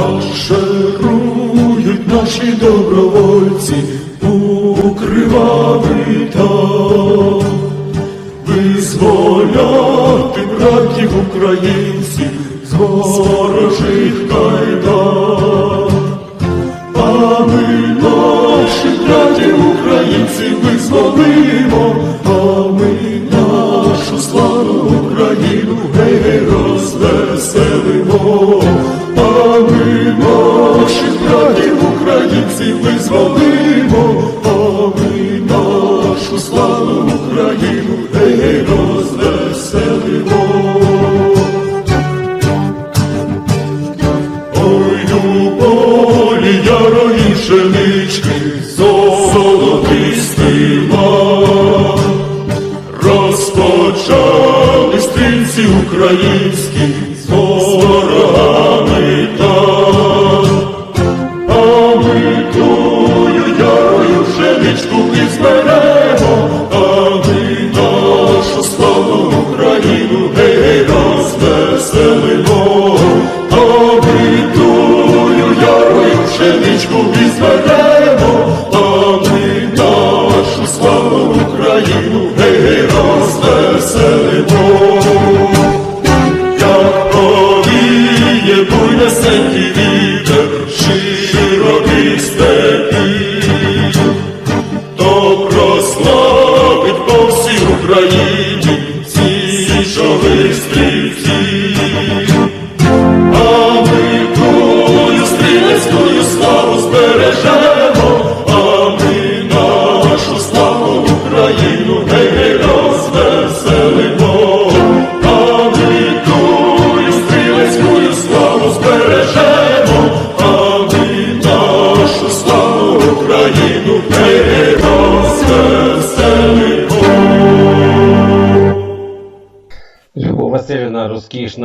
Марширують наші добровольці у кривавий там, визволяти братів українців з ворожих кайдан. А ми наших братів українців визволимо, а ми нашу славу Україну гей, розвеселимо, українців визволимо, а ми нашу славу Україну гей, розвеселимо. Ой, полі ярої пшенички, золотий стила, розпочали стрільці українські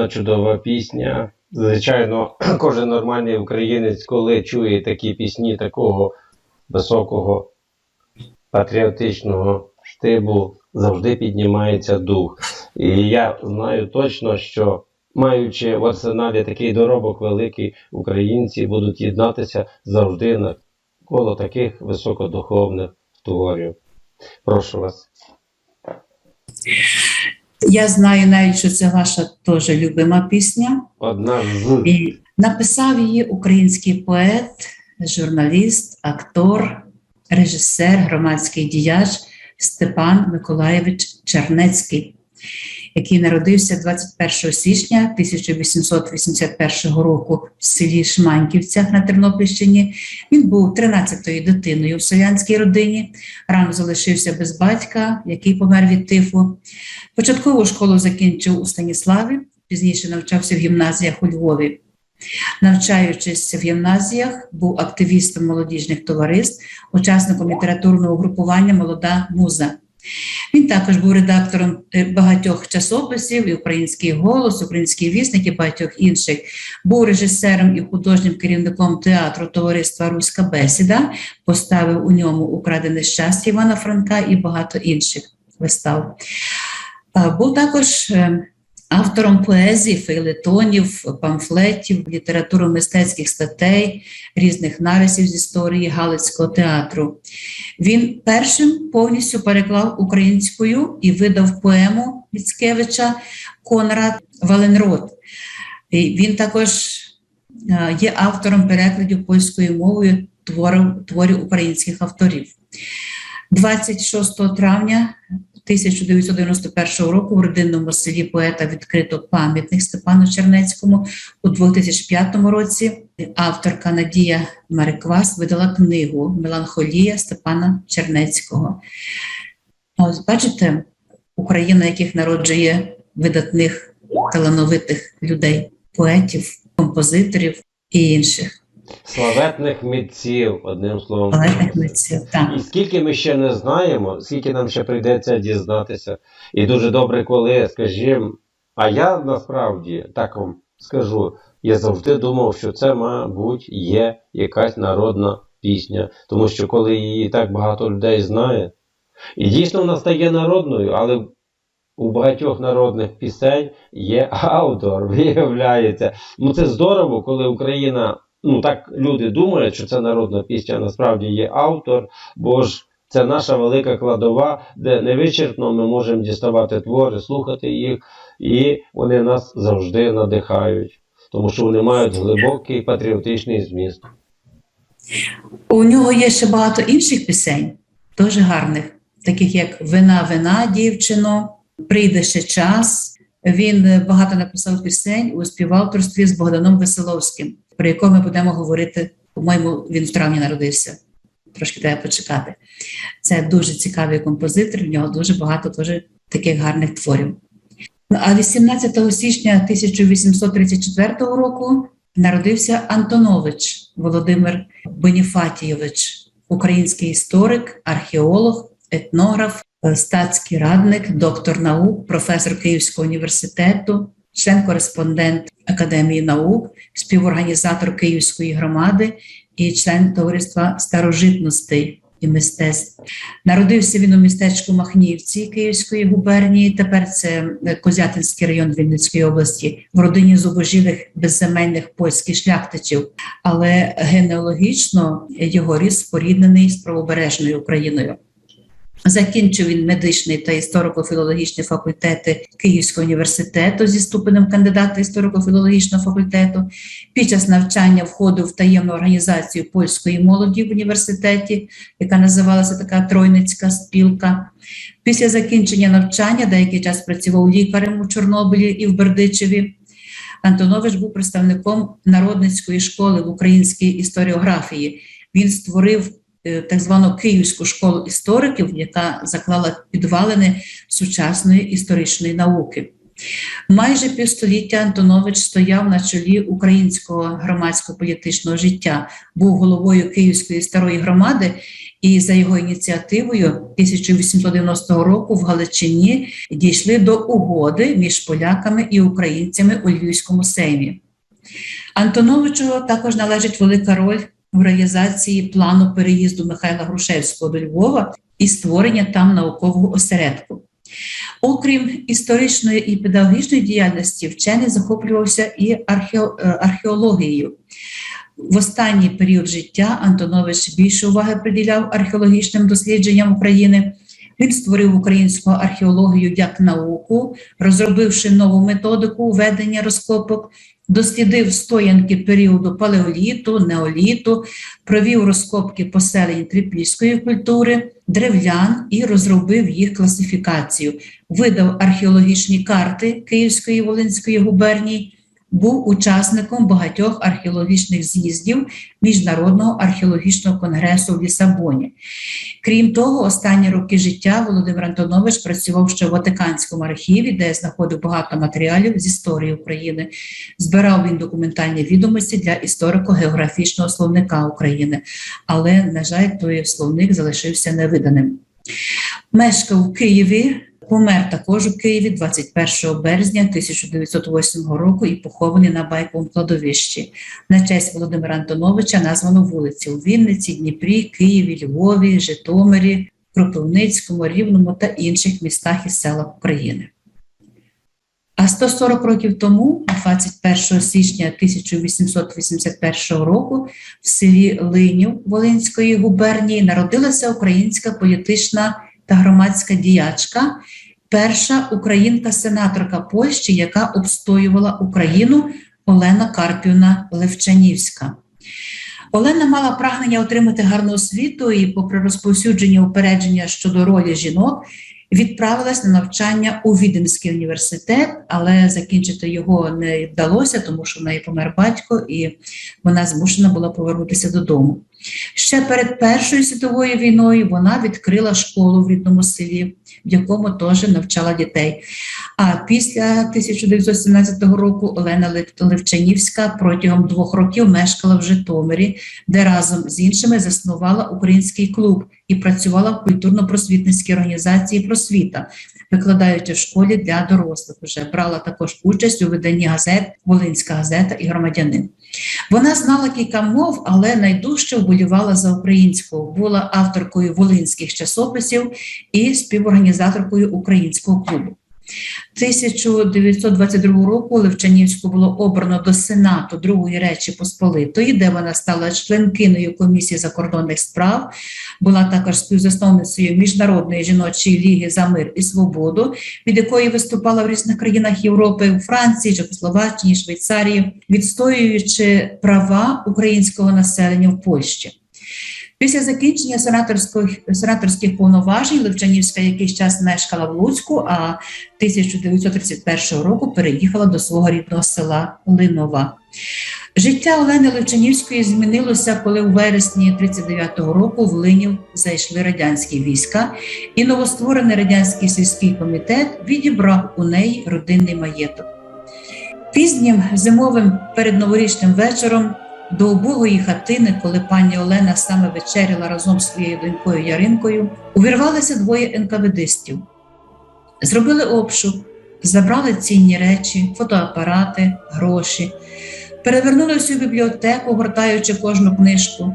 чудова пісня. Звичайно, кожен нормальний українець, коли чує такі пісні такого високого патріотичного штибу, завжди піднімається дух. І я знаю точно, що маючи в арсеналі такий доробок великий, українці будуть єднатися завжди навколо таких високодуховних творів. Прошу вас. Я знаю навіть, що це ваша теж любима пісня. Одна з І написав її український поет, журналіст, актор, режисер, громадський діяч Степан Миколаєвич Чернецький, який народився 21 січня 1881 року в селі Шманьківцях на Тернопільщині. Він був 13-ю дитиною в селянській родині. Рано залишився без батька, який помер від тифу. Початкову школу закінчив у Станіславі, пізніше навчався в гімназіях у Львові. Навчаючись в гімназіях, був активістом молодіжних товариств, учасником літературного групування Молода муза. Він також був редактором е, багатьох часописів, і Український голос, Український вісник і багатьох інших. Був режисером і художнім керівником театру товариства Руська бесіда, поставив у ньому Украдене щастя Івана Франка і багато інших вистав. Був також е, автором поезії, фейлетонів, памфлетів, літературо-мистецьких статей, різних нарисів з історії Галицького театру. Він першим повністю переклав українською і видав поему Міцкевича Конрад Валенрод. Він також е, є автором перекладів польською мовою творів, творів українських авторів. 26 травня 1991 року в родинному селі поета відкрито пам'ятник Степану Чернецькому. У 2005 році авторка Надія Мариквас видала книгу Меланхолія Степана Чернецького. Ось бачите, Україна, яких народжує видатних талановитих людей, поетів, композиторів і інших Славетних митців, одним словом. талантних митців. Так. І скільки ми ще не знаємо, скільки нам ще прийдеться дізнатися. І дуже добре, коли, скажімо, а я насправді так вам скажу, я завжди думав, що це, мабуть, є якась народна пісня, тому що коли її так багато людей знає, і дійсно вона стає народною, але у багатьох народних пісень є автор, виявляється. Ну це здорово, коли Україна, ну так люди думають, що це народна пісня, а насправді є автор, бо ж це наша велика кладова, де невичерпно ми можемо діставати твори, слухати їх, і вони нас завжди надихають, тому що вони мають глибокий патріотичний зміст. У нього є ще багато інших пісень, дуже гарних, таких як Вина, вина, дівчино, Прийде ще час. Він багато написав пісень у співавторстві з Богданом Веселовським, про якого ми будемо говорити. По-моєму, він в травні народився. Трошки треба почекати. Це дуже цікавий композитор, в нього дуже багато теж таких гарних творів. Ну, А 18 січня 1834 року народився Антонович Володимир Боніфатійович, український історик, археолог, етнограф, е, статський радник, доктор наук, професор Київського університету, член-кореспондент Академії наук, співорганізатор Київської громади і член товариства старожитностей і мистецтв. Народився він у містечку Махнівці Київської губернії. Тепер це Козятинський район Вінницької області, в родині зубожілих безземенних польських шляхтичів. Але генеалогічно його рід споріднений з правобережною Україною. Закінчив він медичний та історико-філологічні факультети Київського університету зі ступенем кандидата історико-філологічного факультету. Під час навчання входив в таємну організацію польської молоді в університеті, яка називалася така Тройницька спілка. Після закінчення навчання деякий час працював лікарем у Чорнобилі і в Бердичеві. Антонович був представником народницької школи в українській історіографії. Він створив так звану Київську школу істориків, яка заклала підвалини сучасної історичної науки. Майже півстоліття Антонович стояв на чолі українського громадського політичного життя, був головою Київської старої громади, і за його ініціативою 1890 року в Галичині дійшли до угоди між поляками і українцями у Львівському сеймі. Антоновичу також належить велика роль в реалізації плану переїзду Михайла Грушевського до Львова і створення там наукового осередку. Окрім історичної і педагогічної діяльності, вчений захоплювався і е, археологією. В останній період життя Антонович більше уваги приділяв археологічним дослідженням України. Він створив українську археологію як науку, розробивши нову методику ведення розкопок, дослідив стоянки періоду палеоліту, неоліту, провів розкопки поселень трипільської культури, древлян і розробив їх класифікацію, видав археологічні карти Київської Волинської губернії, був учасником багатьох археологічних з'їздів Міжнародного археологічного конгресу в Лісабоні. Крім того, останні роки життя Володимир Антонович працював ще в Ватиканському архіві, де знаходив багато матеріалів з історії України. Збирав він документальні відомості для історико-географічного словника України, але, на жаль, той словник залишився невиданим. Мешкав в Києві, помер також у Києві 21 березня 1908 року і похований на Байковому кладовищі. На честь Володимира Антоновича названо вулиці у Вінниці, Дніпрі, Києві, Львові, Житомирі, Кропивницькому, Рівному та інших містах і селах України. А 140 років тому, 21 січня 1881 року, в селі Линів Волинської губернії народилася українська політична та громадська діячка, перша українка-сенаторка Польщі, яка обстоювала Україну Олена Карпівна Левчанівська. Олена мала прагнення отримати гарну освіту і, попри розповсюдження упередження щодо ролі жінок, відправилась на навчання у Віденський університет, але закінчити його не вдалося, тому що в неї помер батько, і вона змушена була повернутися додому. Ще перед Першою світовою війною вона відкрила школу в рідному селі, в якому теж навчала дітей. А після 1917 року Олена Лев- Левчанівська протягом двох років мешкала в Житомирі, де разом з іншими заснувала український клуб і працювала в культурно-просвітницькій організації Просвіта, викладаючи в школі для дорослих. Вже брала також участь у виданні газет Волинська газета і громадянин. Вона знала кілька мов, але найдужче вболівала за українську. Була авторкою волинських часописів і співорганізаторкою українського клубу. 1922 року Левчанівську було обрано до Сенату Другої Речі Посполитої, де вона стала членкиною комісії закордонних справ, була також співзасновницею Міжнародної жіночої ліги за мир і свободу, від якої виступала в різних країнах Європи, у Франції, Чехословаччині, Швейцарії, відстоюючи права українського населення в Польщі. Після закінчення сенаторських, сенаторських повноважень Левчанівська якийсь час мешкала в Луцьку, а 1931 року переїхала до свого рідного села Линова. Життя Олени Левчанівської змінилося, коли у вересні 39-го року в Линів зайшли радянські війська, і новостворений радянський сільський комітет відібрав у неї родинний маєток. Пізнім зимовим передноворічним вечором до убогої хатини, коли пані Олена саме вечеряла разом з своєю донькою Яринкою, увірвалися двоє енкаведистів. Зробили обшук, забрали цінні речі, фотоапарати, гроші, перевернули всю бібліотеку, гортаючи кожну книжку.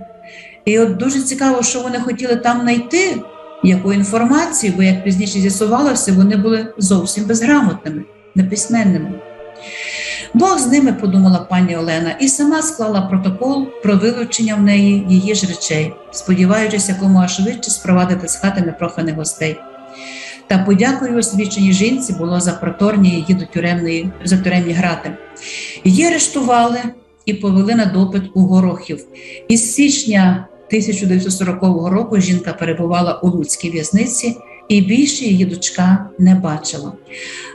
І от дуже цікаво, що вони хотіли там знайти, яку інформацію, бо як пізніше з'ясувалося, вони були зовсім безграмотними, неписьменними. Бог з ними, подумала пані Олена, і сама склала протокол про вилучення в неї її ж речей, сподіваючись якомога швидше спровадити з хати непроханих гостей. Та подякою освіченій жінці було за проторні її до тюремної за тюремні грати. Її арештували і повели на допит у Горохів. Із січня 1940 року жінка перебувала у Луцькій в'язниці, і більше її дочка не бачила.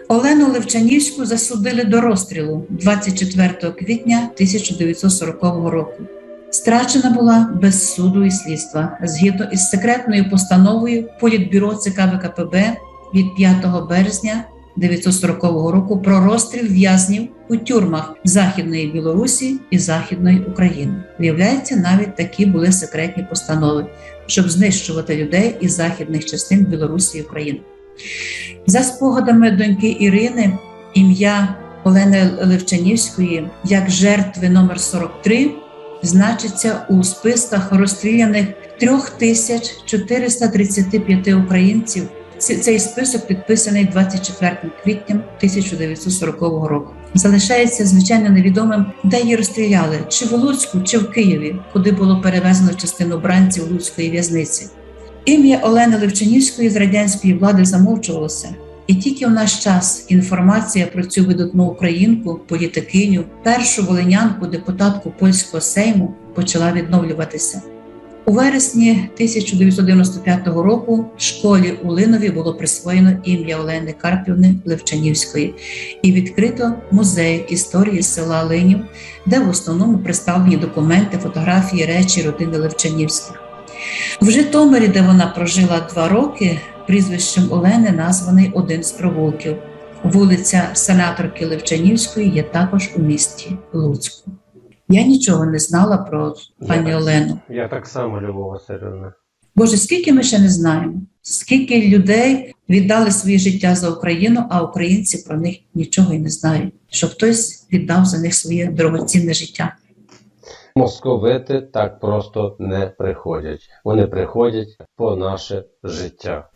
Олену Левчанівську засудили до розстрілу 24 квітня 1940 року. Страчена була без суду і слідства згідно із секретною постановою Політбюро ЦК ВКПБ від 5 березня 1940 року про розстріл в'язнів у тюрмах Західної Білорусі і Західної України. Виявляється, навіть такі були секретні постанови, щоб знищувати людей із західних частин Білорусі і України. За спогадами доньки Ірини, ім'я Олени Левчанівської як жертви номер 43 значиться у списках розстріляних 3435 українців. Цей список підписаний 24 квітня 1940 року. Залишається звичайно невідомим, де її розстріляли, чи в Луцьку, чи в Києві, куди було перевезено частину бранців Луцької в'язниці. Ім'я Олени Левчанівської з радянської влади замовчувалося. І тільки в наш час інформація про цю видатну українку, політикиню, першу волинянку, депутатку польського сейму почала відновлюватися. У вересні 1995 року в школі у Линові було присвоєно ім'я Олени Карпівни Левчанівської і відкрито музей історії села Линів, де в основному представлені документи, фотографії, речі родини Левчанівських. В Житомирі, де вона прожила два роки, прізвищем Олени названий один з провулків. Вулиця Сенаторки Левчанівської є також у місті Луцьку. Я нічого не знала про пані Я- Олену. Я так само, Любов Васильівна. Боже, скільки ми ще не знаємо, скільки людей віддали своє життя за Україну, а українці про них нічого й не знають, що хтось віддав за них своє дорогоцінне життя. Московити так просто не приходять. Вони приходять по наше життя.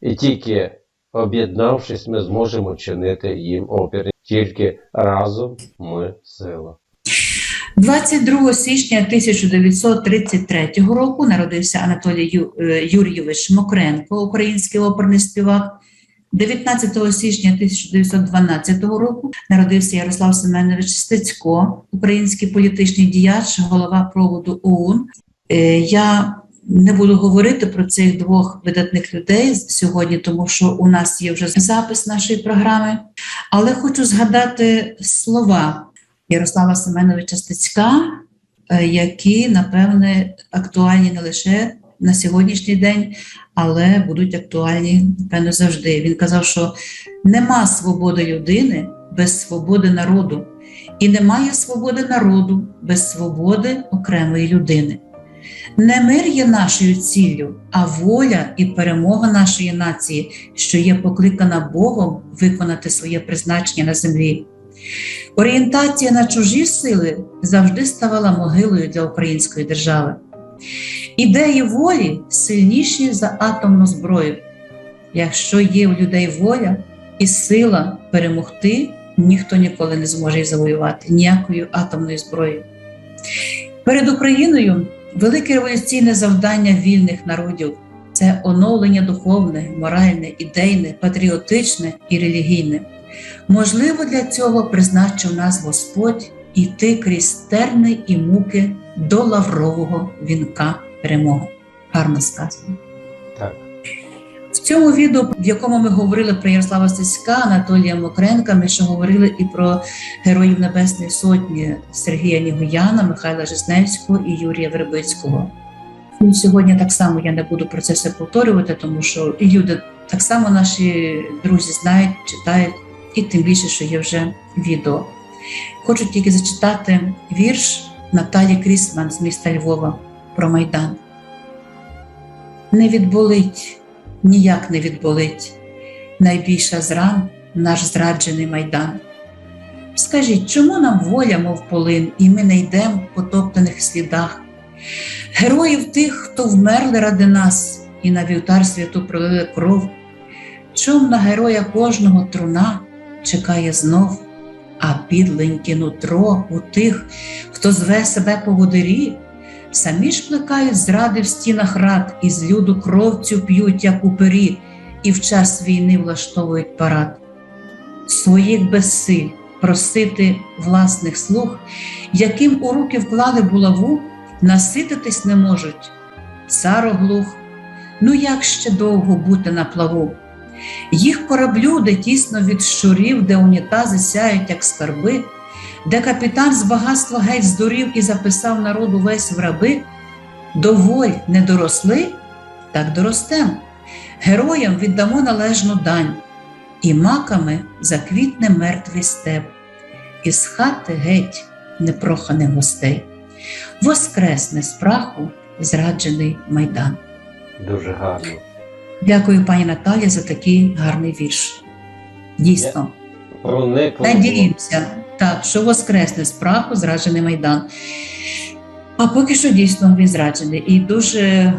І тільки об'єднавшись, ми зможемо чинити їм опір. Тільки разом ми сила. 22 січня 1933 року народився Анатолій е, Юрійович Мокренко, український оперний співак. 19 січня 1912 року народився Ярослав Семенович Стецько, український політичний діяч, голова проводу ОУН. Е, Я Не буду говорити про цих двох видатних людей сьогодні, тому що у нас є вже запис нашої програми. Але хочу згадати слова Ярослава Семеновича Стецька, е, які, напевне, актуальні не лише на сьогоднішній день, але будуть актуальні, напевно, завжди. Він казав, що нема свободи людини без свободи народу, і немає свободи народу без свободи окремої людини. Не мир є нашою ціллю, а воля і перемога нашої нації, що є покликана Богом виконати своє призначення на землі. Орієнтація на чужі сили завжди ставала могилою для української держави. Ідеї волі сильніші за атомну зброю. Якщо є у людей воля і сила перемогти, ніхто ніколи не зможе їх завоювати ніякою атомною зброєю. Перед Україною велике революційне завдання вільних народів це оновлення духовне, моральне, ідейне, патріотичне і релігійне. Можливо, для цього призначив нас Господь іти крізь терни і муки до лаврового вінка перемоги. Гарно сказано. Так. В цьому відео, в якому ми говорили про Ярослава Стецька, Анатолія Мокренка, ми ще говорили і про героїв Небесної Сотні Сергія Нігуяна, Михайла Жизневського і Юрія Вербицького. Ну, сьогодні так само я не буду про це все повторювати, тому що і люди так само наші друзі знають, читають, і тим більше, що є вже відео. Хочу тільки зачитати вірш Наталі Крісман з міста Львова про Майдан. Не відболить, ніяк не відболить найбільша з ран наш зраджений майдан. Скажіть, чому нам воля, мов полин, і ми не йдемо в потоптаних слідах? Героїв тих, хто вмерли ради нас і на вівтар святу пролили кров. Чом на героя кожного труна чекає знов, а підленьке нутро у тих, хто зве себе поводирі, самі ж плекають зради в стінах рад і з люду кровцю п'ють, як у пері, і в час війни влаштовують парад. Своїх безсиль просити власних слуг, яким у руки вклали булаву, насититись не можуть. Цар оглух, ну як ще довго бути на плаву? Їх кораблю, де тісно від щурів, де унітази сяють, як скарби, де капітан з багатства геть здурів і записав народу весь в раби, доволь не доросли, так доростем. Героям віддамо належну дань, і маками заквітне мертвий степ, із хати геть непроханих гостей. Воскресне з праху зраджений майдан. Дуже гарно. Дякую, пані Наталі, за такий гарний вірш. Дійсно, надіємося, так, що воскресне з праху зраджений майдан. А поки що дійсно він зраджений. І дуже е,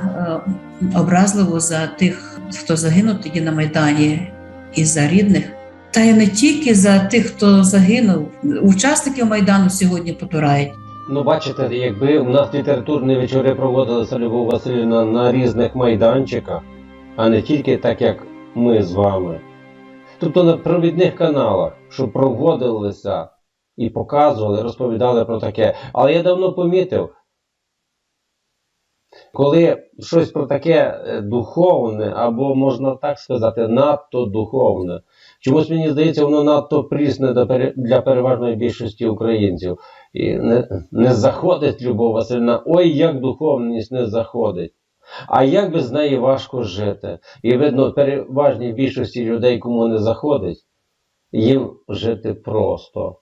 образливо за тих, хто загинув тоді на Майдані, і за рідних. Та й не тільки за тих, хто загинув. Учасників Майдану сьогодні потурають. Ну, бачите, якби у нас літературні вечори проводилися Любов Васильівна на різних майданчиках, а не тільки так, як ми з вами. Тобто на провідних каналах, що проводилися і показували, розповідали про таке. Але я давно помітив, коли щось про таке е, духовне, або можна так сказати, надто духовне, чомусь мені здається, воно надто прісне для переважної більшості українців. І не, не заходить Любов Васильівна, ой, як духовність не заходить. А як без неї важко жити? І видно, переважній більшості людей, кому не заходить, їм жити просто.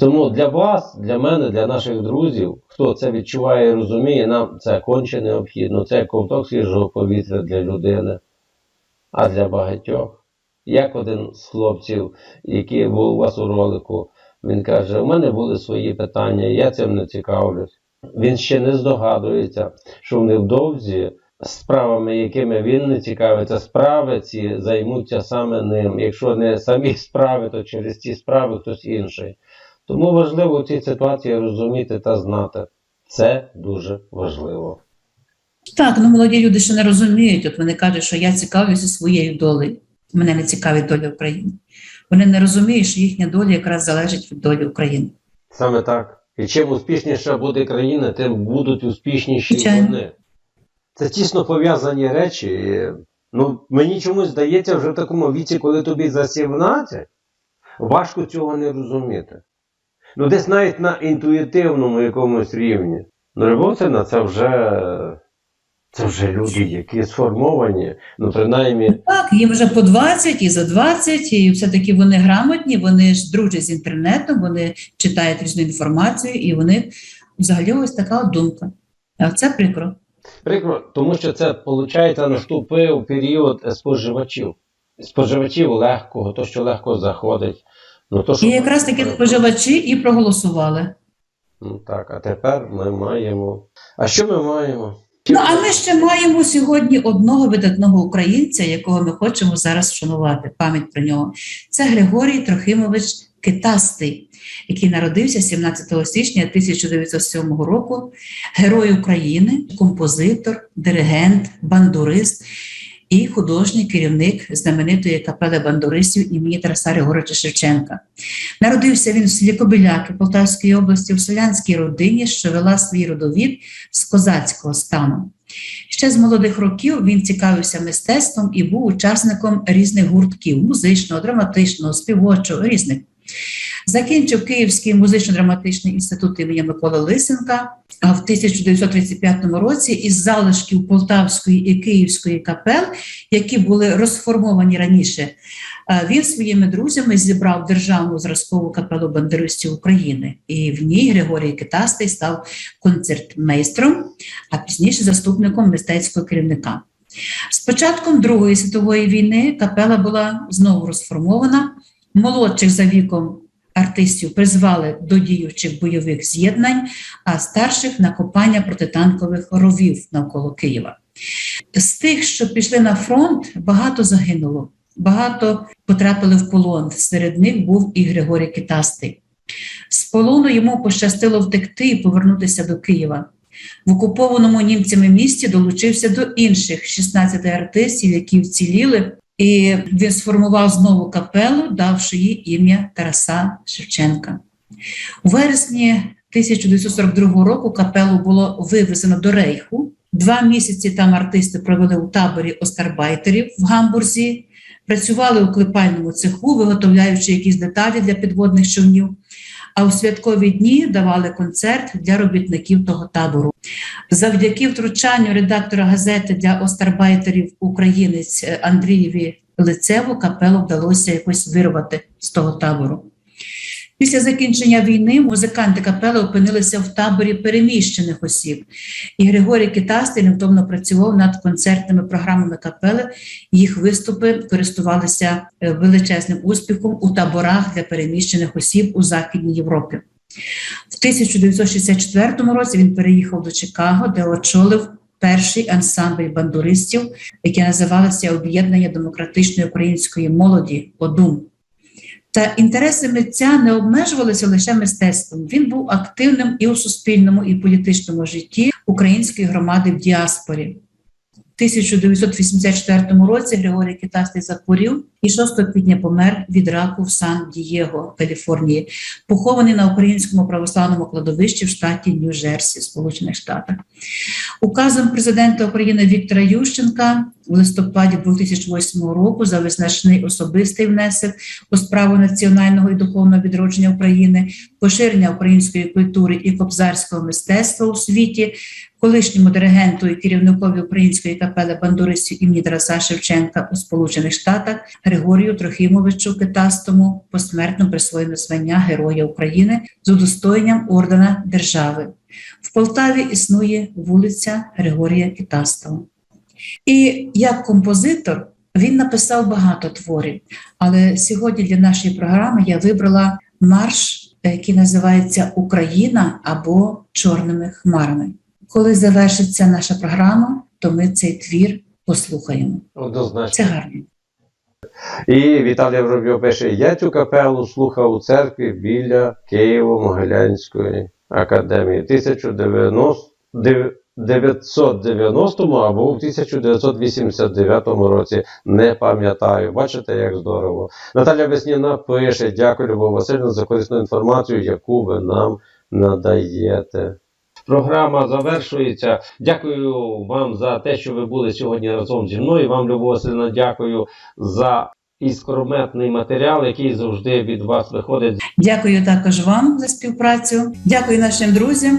Тому для вас, для мене, для наших друзів, хто це відчуває і розуміє, нам це конче необхідно. Це ковток свіжого повітря для людини, а для багатьох. Як один з хлопців, який був у вас у ролику, він каже: у мене були свої питання, я цим не цікавлюсь. Він ще не здогадується, що невдовзі справами, якими він не цікавиться, справи ці займуться саме ним. Якщо не самі справи, то через ці справи хтось інший. Тому важливо в цій ситуації розуміти та знати. Це дуже важливо. Так, ну молоді люди ще не розуміють. От вони кажуть, що я цікавлюся своєю долею. Мене не цікавить доля України. Вони не розуміють, що їхня доля якраз залежить від долі України. Саме так. І чим успішніша буде країна, тим будуть успішніші Звичайно. вони. Це тісно пов'язані речі. Ну, мені чомусь здається, вже в такому віці, коли тобі за 17, важко цього не розуміти. Ну, десь навіть на інтуїтивному якомусь рівні. Ну, Ревоцина це вже. Це вже люди, які сформовані, ну принаймні, Так, їм вже по 20 і за 20, і все-таки вони грамотні, вони ж дружать з інтернетом, вони читають різну інформацію, і них взагалі ось така думка. А це прикро. Прикро, тому що це, виходить, наступив період споживачів. Споживачів легкого, то, що легко заходить. Ну, то, що... І якраз таки споживачі і проголосували. Ну, так, а тепер ми маємо. А що ми маємо? Ну, а ми ще маємо сьогодні одного видатного українця, якого ми хочемо зараз вшанувати, пам'ять про нього. Це Григорій Трохимович Китастий, який народився 17 січня 1907 року, герой України, композитор, диригент, бандурист і художній керівник знаменитої капели бандуристів імені Тараса Григоровича Шевченка. Народився він в селі Кобиляки Полтавської області в селянській родині, що вела свій родовід з козацького стану. Ще з молодих років він цікавився мистецтвом і був учасником різних гуртків музичного, драматичного, співочого, різних. Закінчив Київський музично-драматичний інститут імені Миколи Лисенка, в 1935 році із залишків Полтавської і Київської капел, які були розформовані раніше, Він своїми друзями зібрав державну зразкову капелу бандеристів України, і в ній Григорій Китастий став концертмейстром, а пізніше заступником мистецького керівника. З початком Другої світової війни капела була знову розформована. Молодших за віком артистів призвали до діючих бойових з'єднань, а старших на копання протитанкових ровів навколо Києва. З тих, що пішли на фронт, багато загинуло. Багато потрапили в полон. Серед них був і Григорій Китастий. З полону йому пощастило втекти і повернутися до Києва. В окупованому німцями місті долучився до інших 16 артистів, які вціліли, і він сформував знову капелу, давши їй ім'я Тараса Шевченка. У вересні 1942 року капелу було вивезено до Рейху. Два місяці там артисти провели у таборі остарбайтерів в Гамбурзі, працювали у клепальному цеху, виготовляючи якісь деталі для підводних човнів. А у святкові дні давали концерт для робітників того табору. Завдяки втручанню редактора газети для остарбайтерів українець Андрієві Лицеву капелу вдалося якось вирвати з того табору. Після закінчення війни музиканти капели опинилися в таборі переміщених осіб, і Григорій Китастий невтомно працював над концертними програмами капели. Їх виступи користувалися е, величезним успіхом у таборах для переміщених осіб у Західній Європі. В 1964 році він переїхав до Чикаго, де очолив перший ансамбль бандуристів, яке називалося Об'єднання демократичної української молоді ОДУМ. Та інтереси митця не обмежувалися лише мистецтвом. Він був активним і у суспільному, і політичному житті української громади в діаспорі. У 1984 році Григорій Китастий захворів і 6 квітня помер від раку в Сан-Дієго, Каліфорнії, похований на українському православному кладовищі в штаті Нью-Джерсі, Сполучених Штатах. Указом президента України Віктора Ющенка в листопаді 2008 року за визначний особистий внесок у справу національного і духовного відродження України, поширення української культури і кобзарського мистецтва у світі, колишньому диригенту і керівникові української капели бандуристів імені Тараса Шевченка у Сполучених Штатах Григорію Трохимовичу Китастому посмертно присвоєно звання Героя України з удостоєнням ордена держави. В Полтаві існує вулиця Григорія Китастого. І як композитор він написав багато творів, але сьогодні для нашої програми я вибрала марш, який називається Україна або Чорними хмарами. Коли завершиться наша програма, то ми цей твір послухаємо. Однозначно. Це гарно. І Віталій Воробйов пише: Я цю капелу слухав у церкві біля Києво-Могилянської академії 1990 або в 1989 році. Не пам'ятаю. Бачите, як здорово. Наталя Весніна пише: Дякую, Любов Васильівна, за корисну інформацію, яку ви нам надаєте. Програма завершується. Дякую вам за те, що ви були сьогодні разом зі мною. Вам, Любов Васильівна, дякую за іскрометний матеріал, який завжди від вас виходить. Дякую також вам за співпрацю. Дякую нашим друзям,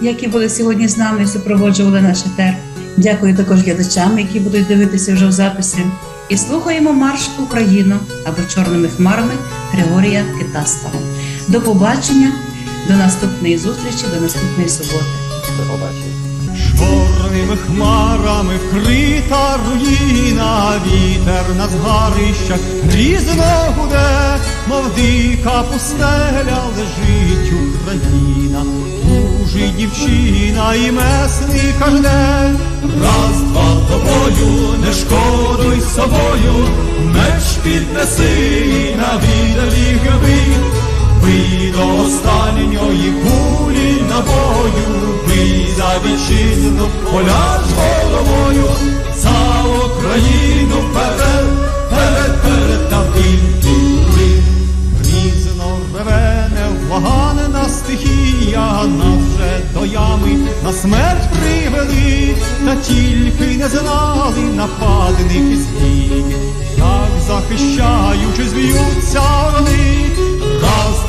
які були сьогодні з нами і супроводжували наш етер. Дякую також глядачам, які будуть дивитися вже в записі. І слухаємо марш Україну або чорними хмарами Григорія Китастова. До побачення, до наступної зустрічі, до наступної суботи. До побачення. Чорними хмарами вкрита руїна, вітер на згарищах грізно гуде, мов дика пустеля лежить Україна, тужить дівчина і месника жде. Раз, два тобою, не шкодуй собою, меч піднеси на віддалі гиби. До останньої кулі набою, бий за вітчизну, поляж головою, за Україну вперед, перед, перед та бий, бий. Реве невблаганна стихія, нас вже до ями на смерть привели, та тільки не знали нападних злі, як захищаючи зб'ються вони.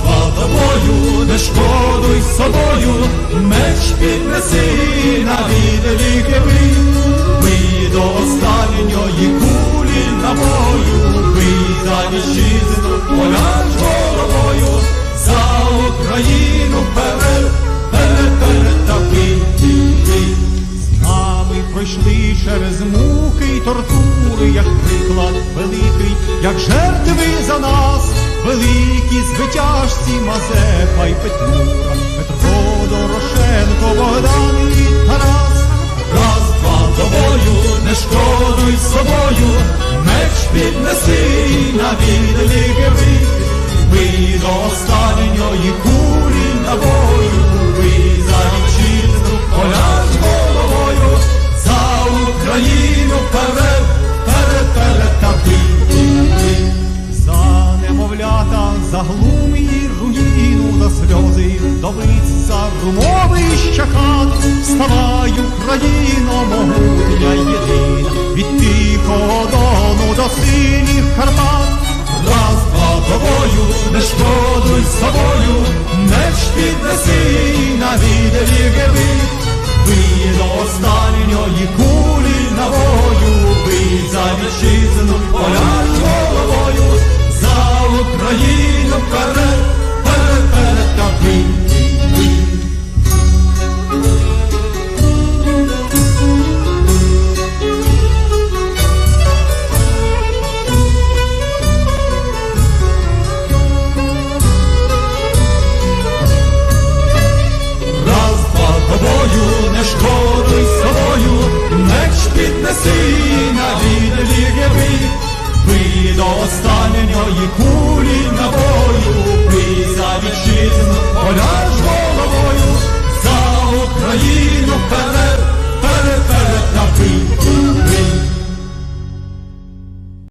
Два тобою, не шкодуй собою, меч піднеси на гиби. Бий до останньої кулі набою, бий за вітчизну, поляж головою, за Україну перед, перед та бий, бий, бий. Нами пройшли через муки й тортури, як приклад великий, як жертви за нас, великі звитяжці Мазепа й Петлюра, Петро Дорошенко, Богдан і Тарас. Раз, два тобою, не шкодуй собою, меч піднеси на віддалі гиби. Бий до останньої кулі набою, бий за вітчизну, поляж головою, за Україну перед, за глум і руїну, за сльози вдовиць, за румовища хат, вставай, Україно, могутня єдина, від тихого дону до синіх Карпат. Раз, два тобою, не шкодуй собою, меч піднеси на віддалі гиби. Бий до останньої кулі набою, бий за вітчизну, поляж головою, Україну вперед, перед, та бий. Раз, два не шкодуй собою, меч піднеси на віддалі гиби. Бий до останньої кулі набою, бий за вітчизну, поляж головою, за Україну перед, перед, перед напій.